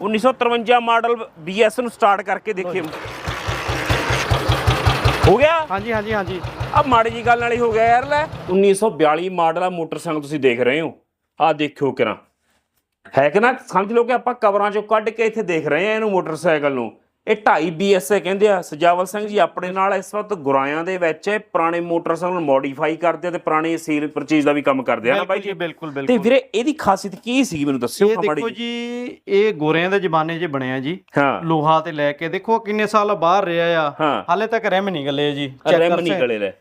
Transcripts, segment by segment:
1953 model BS ਨੂੰ start ਕਰਕੇ ਦੇਖੀਏ ਹੋ ਗਿਆ? ਹਾਂਜੀ ਹਾਂਜੀ ਹਾਂਜੀ। ਆ ਮਾੜੀ ਜੀ ਗੱਲ ਵਾਲੀ ਹੋ ਗਿਆ ਯਾਰ ਲੈ। 1942 ਮਾਡਲ ਆ ਮੋਟਰਸਾਈਕਲ ਤੁਸੀਂ ਦੇਖ ਰਹੇ ਹੋ। ਆ ਦੇਖਿਓ ਕਿਰਾਂ। ਹੈ ਕਿ ਨਾ? ਸਮਝ ਲਓ ਕਿ ਆਪਾਂ ਕਵਰਾਂ ਚੋਂ ਕੱਢ ਕੇ ਇੱਥੇ ਦੇਖ ਰਹੇ ਆ ਇਹਨੂੰ ਮੋਟਰਸਾਈਕਲ ਨੂੰ। ਇਹ 2.5 BSA ਕਹਿੰਦੇ ਆ ਸਜਾਵਲ ਸਿੰਘ ਜੀ ਆਪਣੇ ਨਾਲ ਇਸ ਵਕਤ ਗੁਰਾਇਆਂ ਦੇ ਵਿੱਚ ਪੁਰਾਣੇ ਮੋਟਰਸਾਈਕਲ ਮੋਡੀਫਾਈ ਕਰਦੇ ਤੇ ਪੁਰਾਣੀ ਸੀਲ ਪਰਚੇਜ਼ ਦਾ ਵੀ ਕੰਮ ਕਰਦੇ ਆ ਨਾ ਬਾਈ ਜੀ ਬਿਲਕੁਲ ਤੇ ਬਿਲਕੁਲ। ਵੀਰੇ ਇਹਦੀ ਖਾਸੀਅਤ ਕੀ ਸੀ ਮੈਨੂੰ ਦੱਸਿਓ ਇਹ ਮਾੜੀ ਦੇਖੋ। ਜੀ। ਇਹ ਗੋਰਿਆਂ ਦੇ ਜ਼ਮਾਨੇ 'ਚ ਬਣਿਆ ਜੀ। ਲੋਹਾ ਤੇ ਲੈ ਕੇ ਦੇਖੋ ਕਿੰਨੇ ਸਾਲ ਬਾਹਰ ਰਿਹਾ ਆ। ਹਾਲੇ ਤੱਕ ਰਹਿਮ ਨਹੀਂ ਗਲੇ ਜੀ ਰੈਮ ਕਰ ਨਹੀਂ ਗਲੇ ਲੈ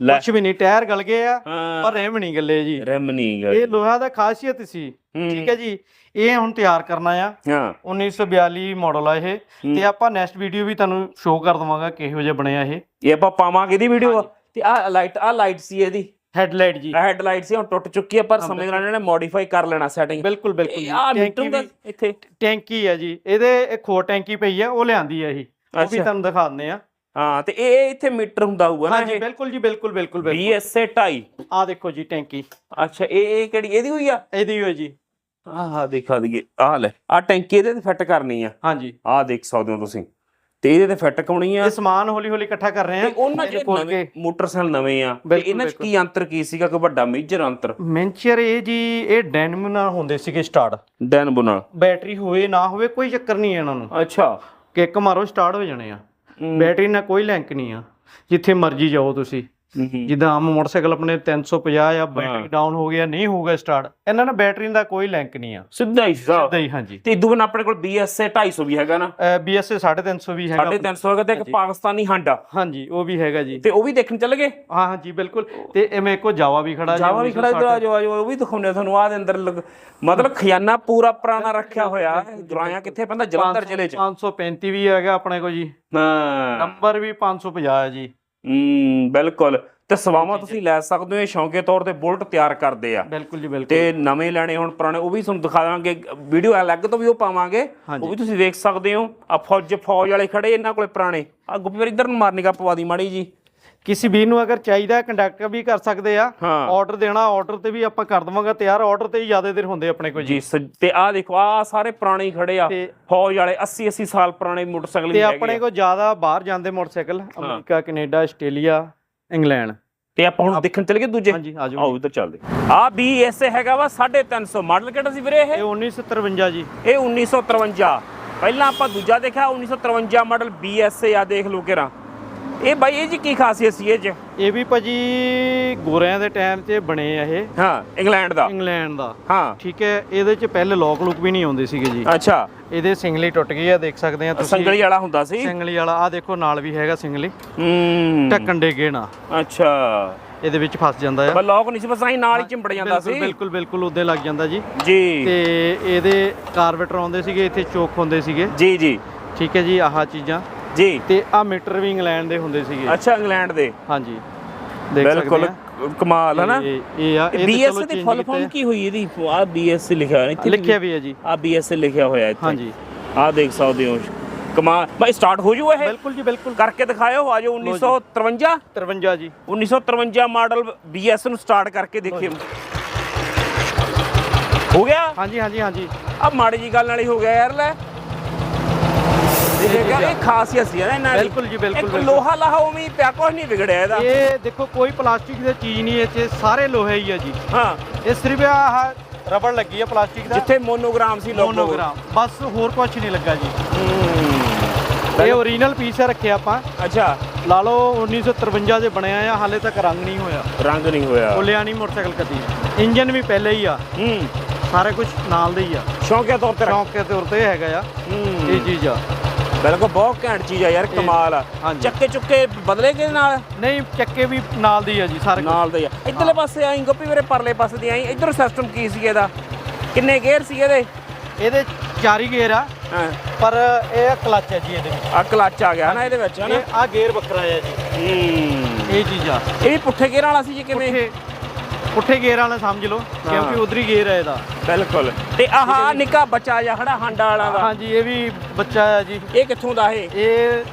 ਕੁਛ ਵੀ ਨਹੀਂ ਟਾਇਰ ਗਲ ਗਏ ਆ ਪਰ ਰਹਿਮ ਨਹੀਂ ਗਲੇ ਜੀ। ਰੈਮ ਨਹੀਂ ਗਲੇ। ਇਹ ਲੋਹਾ ਦਾ ਖਾਸੀਅਤ ਸੀ। ਠੀਕ ਹੈ ਜੀ ਇਹ ਹੁਣ ਤਿਆਰ ਕਰਨਾ ਆ। ਹਾਂ। 1942 ਮਾਡਲ ਆ ਇਹ। ਤੇ ਆਪਾਂ ਨੈਕਸਟ ਵੀਡੀਓ ਵੀ ਤੁਹਾਨੂੰ ਸ਼ੋਅ ਕਰ ਦਵਾਂਗਾ ਕਿਹੋ ਜਿਹਾ ਬਣਿਆ ਇਹ। ਇਹ ਆਪਾਂ ਪਾਵਾਂਗੇ ਇਹਦੀ ਵੀਡੀਓ ਤੇ ਆ ਲਾਈਟ ਆ ਲਾਈਟ ਸੀ ਇਹਦੀ। ਹੈਡਲਾਈਟ ਜੀ। ਹੈਡ ਲਾਈਟ ਸੀ ਹੁਣ ਟੁੱਟ ਚੁੱਕੀ ਹੈ ਪਰ ਸਮੇਂ ਨਾਲ ਇਹਨਾਂ ਨੇ ਮੋਡੀਫਾਈ ਕਰ ਲੈਣਾ ਸੈਟਿੰਗ ਬਿਲਕੁਲ ਬਿਲਕੁਲ। ਆ ਮੀਟਰ ਦਾ ਇੱਥੇ। ਟੈਂਕੀ ਹੈ ਜੀ। ਇਹਦੇ ਇੱਕ ਹੋਰ ਟੈਂਕੀ ਪਈ ਆ ਉਹ ਲਿਆਂਦੀ ਆ ਇਹ। ਉਹ ਵੀ। ਤੁਹਾਨੂੰ ਦਿਖਾ ਦਿੰਦੇ ਆ। ਹਾਂ ਤੇ ਇਹ ਇੱਥੇ ਮੀਟਰ ਹੁੰਦਾ ਹੋਊਗਾ ਨਾ ਹਾਂਜੀ ਇਹ? ਬਿਲਕੁਲ ਜੀ ਬਿਲਕੁਲ ਬਿਲਕੁਲ ਬਿਲਕੁਲ। BSA 2.5 ਆ ਦੇਖੋ ਜੀ ਟੈਂਕੀ। ਅੱਛਾ ਇਹ ਇਹ ਕਿਹੜੀ ਇਹਦੀ ਹੋਈ ਆ? ਇਹਦੀ ਹੋਈ ਜੀ। ਆਹ ਦਿਖਾ ਦਈਏ ਆਹ ਲੈ ਆ ਟੈਂਕੀ ਇਹਦੇ ਤੇ ਫਿੱਟ ਕਰਨੀ ਆ। ਹਾਂਜੀ। ਆਹ ਦੇਖ ਸਕਦੇ ਹੋ ਤੁਸੀਂ। ਤੇ ਇਹਦੇ ਤੇ ਫਿੱਟ ਕਰਾਉਣੀ ਆ। ਇਹ ਸਮਾਨ ਹੌਲੀ ਹੌਲੀ ਇਕੱਠਾ ਕਰ ਰਹੇ ਆ। ਤੇ ਉਹਨਾਂ ਚ ਨਵੇਂ ਮੋਟਰਸਾਈਕਲ ਨਵੇਂ ਆ। ਤੇ ਇਹਨਾਂ ਚ ਕੀ ਅੰਤਰ ਕੀ ਸੀਗਾ? ਕੋਈ ਵੱਡਾ ਮੇਜਰ ਅੰਤਰ? ਮੈਂਚਰ ਇਹ ਜੀ ਇਹ ਡੈਨਮ ਨਾਲ ਹੁੰਦੇ ਸੀਗੇ ਸਟਾਰਟ ਡੈਨਬੋ ਨਾਲ। ਬੈਟਰੀ ਹੋਵੇ ਨਾ ਹੋਵੇ ਕੋਈ ਚੱਕਰ ਨਹੀਂ ਇਹਨਾਂ ਨੂੰ। ਅੱਛਾ। ਕਿੱਕ ਮਾਰੋ ਸਟਾਰਟ ਹੋ ਜਾਣੇ ਆ। ਬੈਟਰੀ ਨਾਲ ਕੋਈ ਲਿੰਕ ਨਹੀਂ ਆ। ਜਿੱਥੇ ਮਰਜ਼ੀ ਜਾਓ ਤੁਸੀਂ। ਜਿੱਦਾਂ ਆਮ ਮੋਟਰਸਾਈਕਲ ਆਪਣੇ 350 ਜਾਂ ਬੈਟਰੀ ਡਾਊਨ ਹੋ ਗਿਆ ਨਹੀਂ ਹੋਊਗਾ ਸਟਾਰਟ ਇਹਨਾਂ ਨਾਲ ਬੈਟਰੀ ਦਾ ਕੋਈ ਲਿੰਕ ਨਹੀਂ ਆ। ਸਿੱਧਾ ਹੀ ਸਿੱਧਾ। ਸਿੱਧਾ ਹੀ ਹਾਂਜੀ। ਤੇ ਇਦੋਂ ਬਿਨ ਆਪਣੇ ਕੋਲ BSA 250 ਵੀ ਹੈਗਾ ਨਾ। BSA 350 ਵੀ ਹੈਗਾ। 350 ਹੈਗਾ ਤੇ ਇੱਕ ਪਾਕਿਸਤਾਨੀ ਹਾਂਡਾ ਹਾਂਜੀ ਉਹ ਵੀ ਹੈਗਾ ਜੀ। ਤੇ ਉਹ ਵੀ ਦੇਖਣ ਚੱਲ ਗਏ? ਹਾਂ ਹਾਂਜੀ ਬਿਲਕੁਲ। ਤੇ ਇਹ ਮੇਰੇ ਕੋਲ ਜਾਵਾ ਵੀ ਖੜਾ ਜੀ ਜਾਵਾ ਵੀ ਖੜਾ ਇਧਰ ਆ ਆ ਜਾਓ ਉਹ ਵੀ ਦਿਖਾਉਂਦੇ ਆ ਤੁਹਾਨੂੰ ਆਹ ਦੇ ਅੰਦਰ ਮਤਲਬ ਖਜ਼ਾਨਾ ਪੂਰਾ ਪੁਰਾਣਾ ਰੱਖਿਆ ਹੋਇਆ। ਹੈ ਗੁਰਾਇਆ ਕਿੱਥੇ ਪੈਂਦਾ? ਜਲੰਧਰ ਜ਼ਿਲ੍ਹੇ 'ਚ। 535 ਵੀ ਹੈਗਾ ਆਪਣੇ ਕੋਲ ਜੀ। ਹਾਂ। ਨੰਬਰ ਵੀ 550 ਹੈ ਜੀ। ਹੂੰ ਬਿਲਕੁਲ। ਤੇ ਸਵਾਵਾਂ ਤੁਸੀਂ ਲੈ ਸਕਦੇ ਹੋ ਇਹ ਸ਼ੌਂਕੇ ਤੌਰ ਤੇ ਬੁਲਟ ਤਿਆਰ ਕਰਦੇ ਆ। ਬਿਲਕੁਲ ਜੀ ਬਿਲਕੁਲ। ਤੇ ਨਵੇਂ ਲੈਣੇ ਹੁਣ ਪੁਰਾਣੇ ਉਹ ਵੀ ਤੁਹਾਨੂੰ ਦਿਖਾ ਦਾਂਗੇ। ਵੀਡੀਓ ਅਲੱਗ ਤੋਂ ਵੀ ਉਹ ਪਾਵਾਂਗੇ ਉਹ ਵੀ ਤੁਸੀਂ ਵੇਖ ਸਕਦੇ ਹੋ। ਆ ਫੌਜ ਫੌਜ ਵਾਲੇ ਖੜੇ ਇਹਨਾਂ ਕੋਲੇ ਪੁਰਾਣੇ। ਆ ਗੁੱਪੀ ਇਧਰ ਨੂੰ ਮਾਰਨੀ ਕਾ ਪਵਾ ਦੀ ਮਾੜੀ ਜੀ। ਕਿਸੇ ਵੀ ਨੂੰ ਅਗਰ ਚਾਹੀਦਾ ਕੰਡਕਟਰ ਵੀ ਕਰ ਸਕਦੇ ਆ ਹਾਂ। ਆਰਡਰ ਦੇਣਾ ਆਰਡਰ ਤੇ ਵੀ ਆਪਾਂ ਕਰ ਦਵਾਂਗਾ ਤਿਆਰ ਆਰਡਰ ਤੇ ਹੀ ਜ਼ਿਆਦਾ ਦੇਰ ਹੁੰਦੇ ਆਪਣੇ ਕੋਲ ਜੀ ਤੇ ਆ ਦੇਖੋ ਆ ਸਾਰੇ ਪੁਰਾਣੇ ਹੀ ਖੜੇ ਆ। ਤੇ- ਫੌਜ ਵਾਲੇ 80 80 ਸਾਲ ਪੁਰਾਣੇ ਮੋਟਰਸਾਈਕਲ ਵੀ ਤੇ ਹੈਗੇ ਆਪਣੇ ਆ। ਕੋਲ ਜ਼ਿਆਦਾ ਬਾਹਰ ਜਾਂਦੇ motorcycle America Canada Australia England. ਤੇ ਆਪਾਂ ਹੁਣ ਦੇਖਣ ਚੱਲ ਗਏ ਦੂਜੇ? ਹਾਂਜੀ ਆਜੋ ਆਓ ਇੱਧਰ ਚੱਲਦੇ ਆ BS ਹੈਗਾ ਵਾ 350 ਮਾਡਲ ਕਿਹੜਾ ਸੀ ਵੀਰੇ ਇਹ? ਇਹ 1953 ਜੀ। ਇਹ 1953 ਪਹਿਲਾਂ ਆਪਾਂ ਦੂਜਾ ਦੇਖਿਆ 1953 ਮਾਡਲ BS ਆ ਦੇਖ ਲਓ ਕਿਰਾ ਇਹ ਬਾਈ ਇਹ ਜੀ ਕੀ ਖਾਸੀਅਤ ਸੀ ਇਹ ਚ? ਇਹ ਵੀ ਭਾਜੀ ਗੋਰਿਆਂ ਦੇ ਟਾਈਮ 'ਚ ਬਣੇ ਆ ਇਹ। ਹਾਂ ਇੰਗਲੈਂਡ ਦਾ। ਇੰਗਲੈਂਡ ਦਾ। ਹਾਂ। ਠੀਕ ਹੈ ਇਹਦੇ 'ਚ ਪਹਿਲੇ ਲੋਕ ਲੁਕ ਵੀ ਨਹੀਂ ਆਉਂਦੇ ਸੀਗੇ ਜੀ। ਅੱਛਾ। ਇਹਦੇ ਸਿੰਗਲੀ ਟੁੱਟ ਗਈ ਆ ਦੇਖ ਸਕਦੇ ਆ ਤੁਸੀਂ। ਸੰਗਲੀ ਵਾਲਾ ਹੁੰਦਾ ਸੀ? ਸਿੰਗਲੀ ਵਾਲਾ ਆ ਦੇਖੋ ਨਾਲ ਵੀ ਹੈਗਾ ਸਿੰਗਲੀ। ਹੂੰ। ਢੱਕਣ ਦੇ ਗੇਣਾ ਅੱਛਾ। ਇਹਦੇ ਵਿੱਚ ਫਸ ਜਾਂਦਾ ਆ। ਲੋਕ ਨਹੀਂ ਸੀ ਬਸ ਆਈ ਨਾਲ ਹੀ ਚਿੰਬੜ ਜਾਂਦਾ ਸੀ। ਬਿਲਕੁਲ ਬਿਲਕੁਲ ਉੱਦੇ ਲੱਗ ਜਾਂਦਾ ਜੀ। ਜੀ। ਤੇ ਇਹਦੇ ਕਾਰਬੇਟਰ ਆਉਂਦੇ ਸੀਗੇ ਇੱਥੇ ਚੋਕ ਹੁੰਦੇ ਸੀਗੇ। ਜੀ ਜੀ। ਠੀਕ ਹੈ ਜੀ ਆਹ ਚੀਜ਼ਾਂ। ਜੀ। ਤੇ ਆ ਮੀਟਰ ਵੀ ਇੰਗਲੈਂਡ ਦੇ ਹੁੰਦੇ ਸੀਗੇ। ਅੱਛਾ ਇੰਗਲੈਂਡ ਦੇ। ਹਾਂਜੀ। ਦੇਖ ਬਿਲਕੁਲ ਕਮਾਲ ਹੈ ਨਾ ਇਹ ਆ ਇਹ ਚਲੋ ਦੀ ਫੁੱਲ ਫਾਰਮ ਕੀ ਹੋਈ ਇਹਦੀ? ਆ BS ਲਿਖਿਆ ਹੋਇਆ ਇੱਥੇ ਲਿਖਿਆ ਵੀ ਹੈ ਜੀ। ਆ BS ਲਿਖਿਆ ਹੋਇਆ ਇੱਥੇ। ਹਾਂਜੀ। ਆ ਦੇਖ ਸਕਦੇ ਹੋ। ਕਮਾਲ। ਭਾਈ ਸਟਾਰਟ ਹੋ ਜੂ ਇਹ? ਬਿਲਕੁਲ ਜੀ ਬਿਲਕੁਲ। ਕਰਕੇ ਦਿਖਾਇਓ ਆ ਜਾਓ 1953 53 ਜੀ। 1953 ਮਾਡਲ BS ਨੂੰ ਸਟਾਰਟ ਕਰਕੇ ਦੇਖੀਏ ਹੋ ਗਿਆ? ਹਾਂਜੀ ਹਾਂਜੀ ਹਾਂਜੀ। ਆ ਮਾੜੀ ਜੀ ਗੱਲ ਵਾਲੀ ਹੋ ਗਿਆ ਯਾਰ ਲੈ। ਇਹ ਇਹ ਖਾਸੀਅਤ ਸੀ ਨਾ ਇਹਨਾਂ ਦੀ। ਬਿਲਕੁਲ ਜੀ, ਬਿਲਕੁਲ, ਇੱਕ ਬਿਲਕੁਲ। ਲੋਹਾ ਲਾਹਾ ਉਵੇਂ ਹੀ ਪਿਆ ਕੁਛ ਨਹੀਂ ਵਿਗੜਿਆ ਇਹਦਾ। ਇਹ ਦੇਖੋ ਕੋਈ ਪਲਾਸਟਿਕ ਦੀ ਚੀਜ਼ ਨਹੀਂ ਇਹ 'ਚ ਸਾਰੇ ਲੋਹੇ ਹੀ ਆ ਜੀ। ਹਾਂ। ਇਹ ਸਿਰਫ ਆਹ ਰਬੜ ਲੱਗੀ ਆ ਪਲਾਸਟਿਕ ਦਾ। ਜਿੱਥੇ ਮੋਨੋਗ੍ਰਾਮ ਸੀ ਲੋਗੋ। ਮੋਨੋਗ੍ਰਾਮ। ਬਸ ਹੋਰ ਕੁਝ ਨਹੀਂ ਲੱਗਾ ਜੀ। ਹੂੰ। ਇਹ ਓਰੀਜਨਲ ਪੀਸ ਰੱਖਿਆ ਆਪਾਂ। ਅੱਛਾ। ਲਾ ਲਓ 1953 ਦੇ ਬਣਿਆ ਆ ਹਾਲੇ ਤੱਕ ਰੰਗ ਨਹੀਂ ਹੋਇਆ। ਰੰਗ ਨਹੀਂ ਹੋਇਆ। ਨਹੀਂ ਮੋਟਰਸਾਈਕਲ ਕਦੀ ਇੰਜਨ ਵੀ ਪਹਿਲੇ ਹੀ ਆ। ਹੂੰ। ਸਾਰੇ ਕੁਝ ਨਾਲ ਦੇ ਹੀ ਆ। ਸ਼ੌਂਕਿਆ ਤੌਰ ਤੇ ਰੱਖ- ਚੌਂਕ ਦੇ ਤੌਰ ਤੇ ਹੈਗਾ ਆ। ਹੂੰ। ਇਹ ਚੀਜ਼ ਆ। ਬਿਲਕੁਲ ਬਹੁਤ ਘੈਂਟ ਚੀਜ਼ ਆ ਯਾਰ ਕਮਾਲ ਆ। ਹਾਂਜੀ। ਚੱਕੇ ਚੁੱਕੇ ਬਦਲੇ ਕਿਹਦੇ ਨਾਲ? ਨਹੀਂ ਚੱਕੇ ਵੀ ਨਾਲ ਦੀ ਆ ਜੀ ਸਾਰੇ। ਨਾਲ ਦੇ ਆ। ਇਧਰਲੇ ਪਾਸੇ ਆਈ ਗੋਪੀ ਮੇਰੇ ਪਰਲੇ ਪਾਸੇ ਦੀ ਆਈ। ਇਧਰ ਸਿਸਟਮ ਕੀ ਸੀ ਇਹਦਾ? ਕਿੰਨੇ ਗੇਅਰ ਸੀ ਇਹਦੇ? ਇਹਦੇ ਚਾਰੀ ਗੇਅਰ ਆ ਹਾਂ। ਪਰ ਇਹ ਕਲਚ ਹੈ ਜੀ ਇਹਦੇ ਵਿੱਚ। ਆ ਕਲਚ ਆ ਗਿਆ ਨਾ ਇਹਦੇ ਵਿੱਚ ਹਨਾ? ਇਹ ਆ ਗੇਅਰ ਵੱਖਰਾ ਆ ਜੀ। ਹੂੰ। ਇਹ ਚੀਜ਼ ਆ। ਇਹ ਵੀ ਪੁੱਠੇ ਗੇਅਰ ਵਾਲਾ ਸੀ ਜੀ ਕਿਵੇਂ? ਪੁੱਠੇ ਪੁੱਠੇ ਗੇਅਰ ਵਾਲਾ ਸਮਝ ਲਓ ਕਿਉਂਕਿ ਉਧਰੀ ਗੇਅਰ ਹੈ ਇਹਦਾ। ਬਿਲਕੁਲ। ਤੇ ਆਹ ਨਿੱਕਾ ਬੱਚਾ ਜਿਹਾ ਖੜਾ ਹਾਂਡਾ ਵਾਲਾ ਦਾ। ਹਾਂਜੀ ਇਹ ਵੀ ਬੱਚਾ ਆ ਜੀ। ਇਹ ਕਿੱਥੋਂ ਦਾ ਇਹ? ਇਹ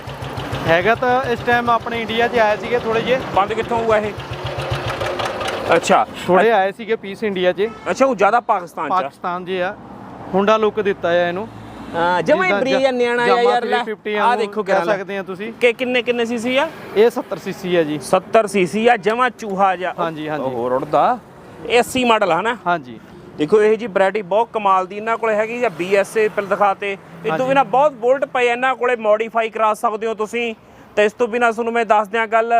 ਹੈਗਾ ਤਾਂ ਇਸ ਟਾਈਮ ਆਪਣੇ ਇੰਡੀਆ 'ਚ ਆਏ ਸੀਗੇ ਥੋੜੇ ਜਿਹੇ। ਬੰਦ ਕਿੱਥੋਂ ਹੋਊਗਾ ਇਹ? ਅੱਛਾ। ਥੋੜੇ ਆਏ ਸੀਗੇ ਪੀਸ ਇੰਡੀਆ 'ਚ। ਅੱਛਾ ਉਹ ਜ਼ਿਆਦਾ ਪਾਕਿਸਤਾਨ ਚ ਆ। ਪਾਕਿਸਤਾਨ 'ਚ ਆ। ਹੁੰਡਾ ਲੁੱਕ ਦਿੱਤਾ ਆ ਇਹਨੂੰ। ਹਾਂ ਜਮਾ ਹੀ ਬਰੀ ਆ ਨਿਆਣਾ ਆ ਯਾਰ ਲੈ। ਆ ਦੇਖੋ ਕਹਿ ਕਿਹੜਾ ਸਕਦੇ ਆ ਤੁਸੀਂ। ਕਿ ਕਿੰਨੇ ਕਿੰਨੇ ਸੀਸੀ ਆ? ਇਹ 70 ਸੀਸੀ ਹੈ ਜੀ। 70 ਸੀਸੀ ਆ ਜਮਾ ਚੂਹਾ ਜਾ ਹਾਂਜੀ, ਹਾਂਜੀ। ਹੋਰ ਉੜਦਾ 80 ਮਾਡਲ ਹੈ ਨਾ ਹਾਂਜੀ। ਦੇਖੋ ਇਹ ਜੀ ਵੈਰਾਈਟੀ ਬਹੁਤ ਕਮਾਲ ਦੀ ਇਹਨਾਂ ਕੋਲੇ ਹੈਗੀ ਆ BSA ਪਿਲ ਦਿਖਾਤੇ। ਇਹ ਤੋਂ ਬਿਨਾ ਬਹੁਤ ਬੋਲਟ ਪਏ ਇਹਨਾਂ ਕੋਲੇ ਮੋਡੀਫਾਈ ਕਰਾ ਸਕਦੇ ਹੋ ਤੁਸੀਂ। ਤੇ ਇਸ ਤੋਂ ਬਿਨਾ ਤੁਹਾਨੂੰ ਮੈਂ ਦੱਸ ਦਿਆਂ ਗੱਲ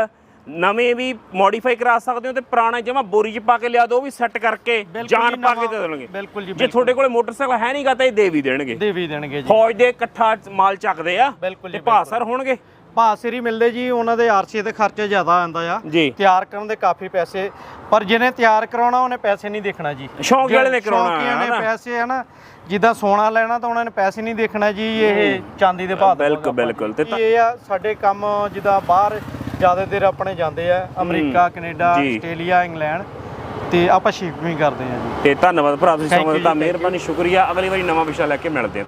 ਨਵੇਂ ਵੀ ਮੋਡੀਫਾਈ ਕਰਾ ਸਕਦੇ ਹੋ ਤੇ ਪੁਰਾਣੇ ਜਮਾ ਬੋਰੀ 'ਚ ਪਾ ਕੇ ਲਿਆ ਦੋ ਉਹ ਵੀ ਸੈੱਟ ਕਰਕੇ ਜਾਨ ਪਾ ਕੇ ਦੇ ਦੇਣਗੇ। ਬਿਲਕੁਲ ਜੀ ਜੇ ਤੁਹਾਡੇ ਕੋਲੇ ਮੋਟਰਸਾਈਕਲ ਹੈ ਨਹੀਂਗਾ ਤਾਂ ਇਹ ਦੇ ਵੀ ਦੇਣਗੇ। ਦੇ ਵੀ ਦੇਣਗੇ ਜੀ। ਫੌਜ ਦੇ ਇਕੱਠਾ ਮਾਲ ਚੱਕਦੇ ਆ ਤੇ ਭਾਸਰ ਹੋਣਗੇ? ਭਾਅ ਹੀ ਮਿਲਦੇ ਜੀ ਉਹਨਾਂ ਦੇ ਆਰਸੀ ਤੇ ਖਰਚਾ ਜ਼ਿਆਦਾ ਆਉਂਦਾ ਆ। ਤਿਆਰ ਕਰਨ ਦੇ ਕਾਫੀ ਪੈਸੇ ਪਰ ਜਿਹਨੇ ਤਿਆਰ ਕਰਾਉਣਾ ਉਹਨੇ ਪੈਸੇ ਨਹੀਂ ਦੇਖਣਾ ਜੀ। ਸ਼ੌਂਕੀ ਵਾਲੇ ਨੇ ਕਰਾਉਣਾ ਸ਼ੌਂਕੀਆਂ ਨੇ? ਪੈਸੇ ਹੈ ਨਾ ਜਿੱਦਾਂ ਸੋਨਾ ਲੈਣਾ ਤਾਂ ਉਹਨਾਂ ਨੇ ਪੈਸੇ ਨਹੀਂ ਦੇਖਣਾ ਜੀ ਇਹ ਚਾਂਦੀ ਦੇ ਭਾਅ ਬਿਲਕੁਲ, ਬਿਲਕੁਲ। ਤਾਂ- ਇਹ ਆ ਸਾਡੇ ਕੰਮ ਜਿੱਦਾਂ ਬਾਹਰ ਜ਼ਿਆਦਾ ਦੇਰ ਆਪਣੇ ਜਾਂਦੇ ਆ ਅਮਰੀਕਾ ਕੈਨੇਡਾ ਜੀ। ਆਸਟ੍ਰੇਲੀਆ ਇੰਗਲੈਂਡ ਤੇ ਆਪਾਂ ਸ਼ਿਪਿੰਗ ਕਰਦੇ ਆ ਜੀ ਤੇ ਧੰਨਵਾਦ ਭਰਾ ਤੁਸੀਂ Thank you ਸਮਝ ਜੀ, ਦਿੱਤਾ thank you. ਮਿਹਰਬਾਨੀ ਸ਼ੁਕਰੀਆ ਅਗਲੀ ਵਾਰੀ ਨਵਾਂ ਵਿਸ਼ਾ ਲੈ ਕੇ ਮਿਲਦੇ ਹਾਂ